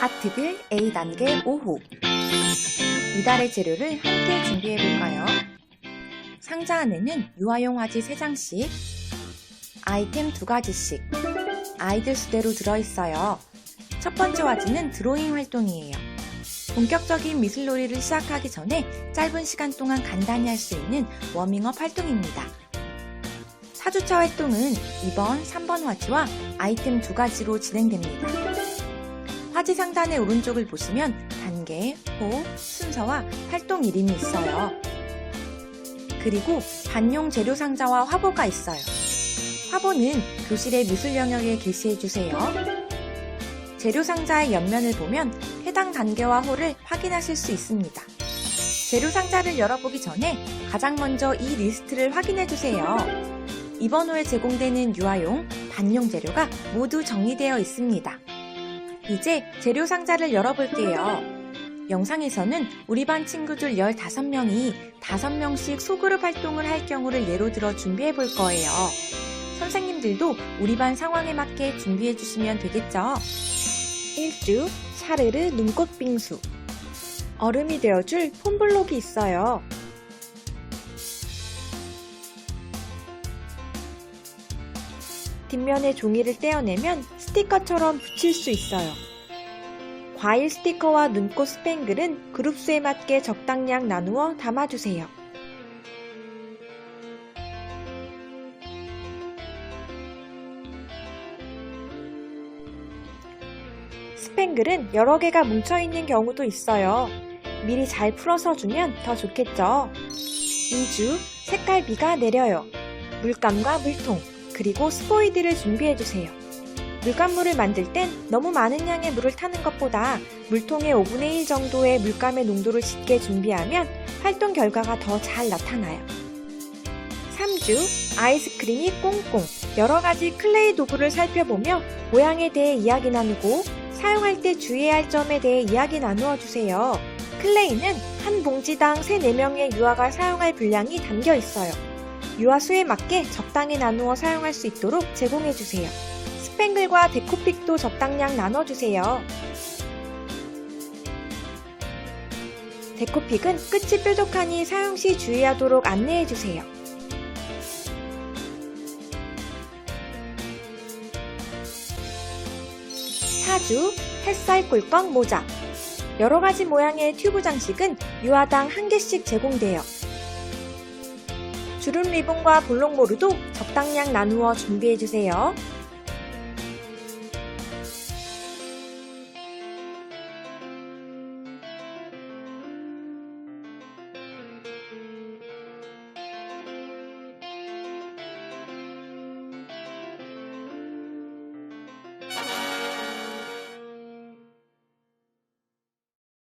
아트빌 A단계 5호 이달의 재료를 함께 준비해볼까요? 상자 안에는 유아용 화지 3장씩 아이템 2가지씩 아이들 수대로 들어있어요. 첫 번째 화지는 드로잉 활동이에요. 본격적인 미술놀이를 시작하기 전에 짧은 시간 동안 간단히 할 수 있는 워밍업 활동입니다. 4주차 활동은 2번, 3번 화지와 아이템 2가지로 진행됩니다. 화지 상단의 오른쪽을 보시면 단계, 호, 순서와 활동 이름이 있어요. 그리고 반용 재료 상자와 화보가 있어요. 화보는 교실의 미술 영역에 게시해 주세요. 재료 상자의 옆면을 보면 해당 단계와 호를 확인하실 수 있습니다. 재료 상자를 열어보기 전에 가장 먼저 이 리스트를 확인해 주세요. 이번 호에 제공되는 유아용, 반용 재료가 모두 정리되어 있습니다. 이제 재료 상자를 열어볼게요. 영상에서는 우리 반 친구들 15명이 5명씩 소그룹 활동을 할 경우를 예로 들어 준비해 볼 거예요. 선생님들도 우리 반 상황에 맞게 준비해 주시면 되겠죠? 1주 샤르르 눈꽃 빙수 얼음이 되어줄 폼블록이 있어요. 뒷면에 종이를 떼어내면 스티커처럼 붙일 수 있어요. 과일 스티커와 눈꽃 스팽글은 그룹 수에 맞게 적당량 나누어 담아주세요. 스팽글은 여러 개가 뭉쳐있는 경우도 있어요. 미리 잘 풀어서 주면 더 좋겠죠. 2주 색깔비가 내려요. 물감과 물통, 그리고 스포이드를 준비해주세요. 물감물을 만들 땐 너무 많은 양의 물을 타는 것보다 물통의 5분의 1 정도의 물감의 농도를 짙게 준비하면 활동 결과가 더 잘 나타나요. 3주 아이스크림이 꽁꽁 여러 가지 클레이 도구를 살펴보며 모양에 대해 이야기 나누고 사용할 때 주의해야 할 점에 대해 이야기 나누어 주세요. 클레이는 한 봉지당 3, 4명의 유아가 사용할 분량이 담겨 있어요. 유아 수에 맞게 적당히 나누어 사용할 수 있도록 제공해 주세요. 스팽글과 데코픽도 적당량 나눠주세요. 데코픽은 끝이 뾰족하니 사용 시 주의하도록 안내해 주세요. 사주 햇살 꿀꺽 모자 여러 가지 모양의 튜브 장식은 유아당 한 개씩 제공돼요. 주름 리본과 볼록모루도 적당량 나누어 준비해주세요.